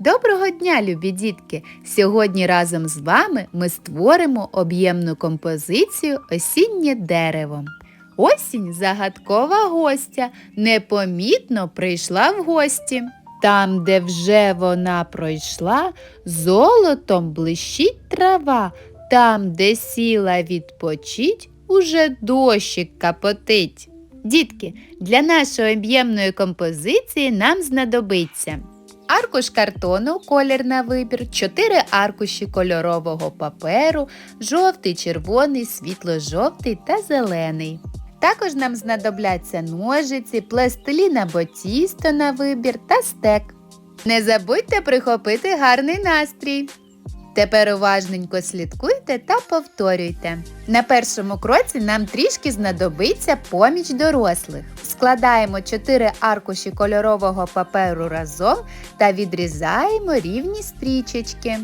Доброго дня, любі дітки! Сьогодні разом з вами ми створимо об'ємну композицію Осіннє дерево. Осінь загадкова гостя, непомітно прийшла в гості. Там, де вже вона пройшла, золотом блищить трава, там, де сіла відпочить, уже дощик капотить. Дітки, для нашої об'ємної композиції нам знадобиться аркуш картону, колір на вибір, 4 аркуші кольорового паперу, жовтий, червоний, світло-жовтий та зелений. Також нам знадобляться ножиці, пластилін або тісто на вибір та стек. Не забудьте прихопити гарний настрій. Тепер уважненько слідкуйте та повторюйте. На першому кроці нам трішки знадобиться поміч дорослих. Складаємо 4 аркуші кольорового паперу разом та відрізаємо рівні стрічечки.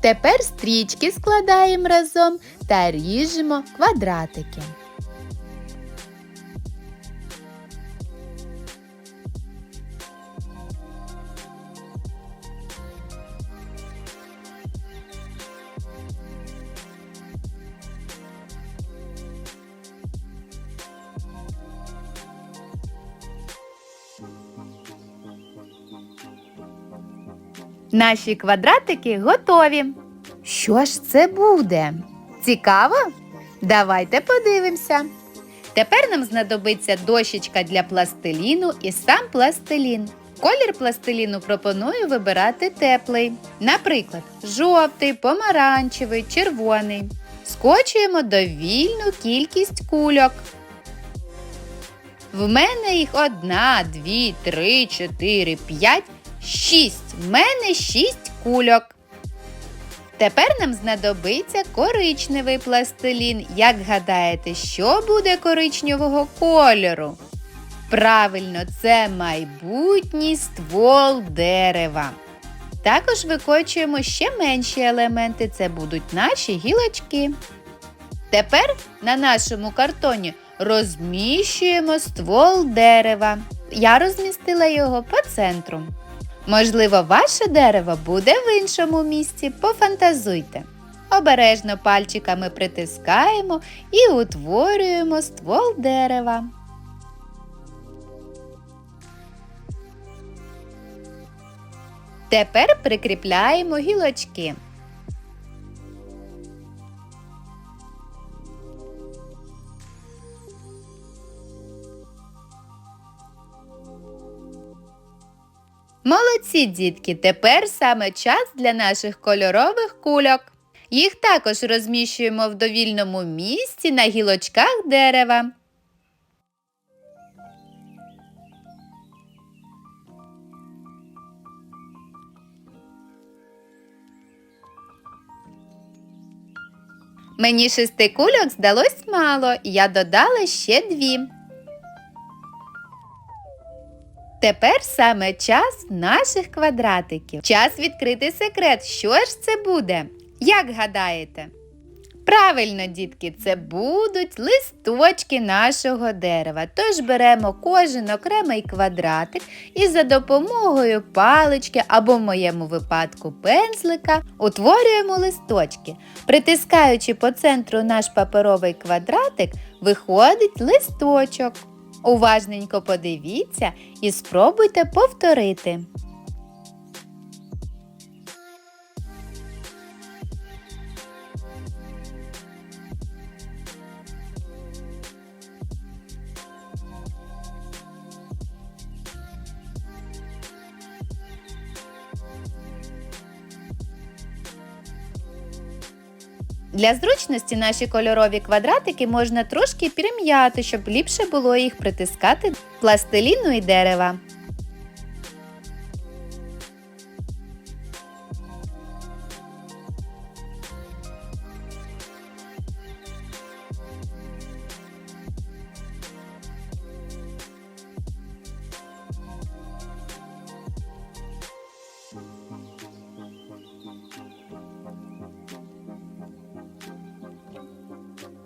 Тепер стрічки складаємо разом та ріжемо квадратики. Наші квадратики готові. Що ж це буде? Цікаво? Давайте подивимося. Тепер нам знадобиться дощечка для пластиліну і сам пластилін. Колір пластиліну пропоную вибирати теплий. Наприклад, жовтий, помаранчевий, червоний. Скочуємо довільну кількість кульок. В мене їх одна, дві, три, чотири, п'ять, шість. В мене шість кульок. Тепер нам знадобиться коричневий пластилін. Як гадаєте, що буде коричневого кольору? Правильно, це майбутній ствол дерева. Також викочуємо ще менші елементи, це будуть наші гілочки. Тепер на нашому картоні розміщуємо ствол дерева. Я розмістила його по центру. Можливо, ваше дерево буде в іншому місці. Пофантазуйте. Обережно пальчиками притискаємо і утворюємо ствол дерева. Тепер прикріпляємо гілочки. Молодці, дітки! Тепер саме час для наших кольорових кульок. Їх також розміщуємо в довільному місці на гілочках дерева. Мені шести кульок здалось мало, я додала ще дві. Тепер саме час наших квадратиків. Час відкрити секрет. Що ж це буде? Як гадаєте? Правильно, дітки, це будуть листочки нашого дерева. Тож беремо кожен окремий квадратик і за допомогою палички або в моєму випадку пензлика утворюємо листочки. Притискаючи по центру наш паперовий квадратик, виходить листочок. Уважненько подивіться і спробуйте повторити. Для зручності наші кольорові квадратики можна трошки перем'яти, щоб ліпше було їх притискати пластиліну і дерева.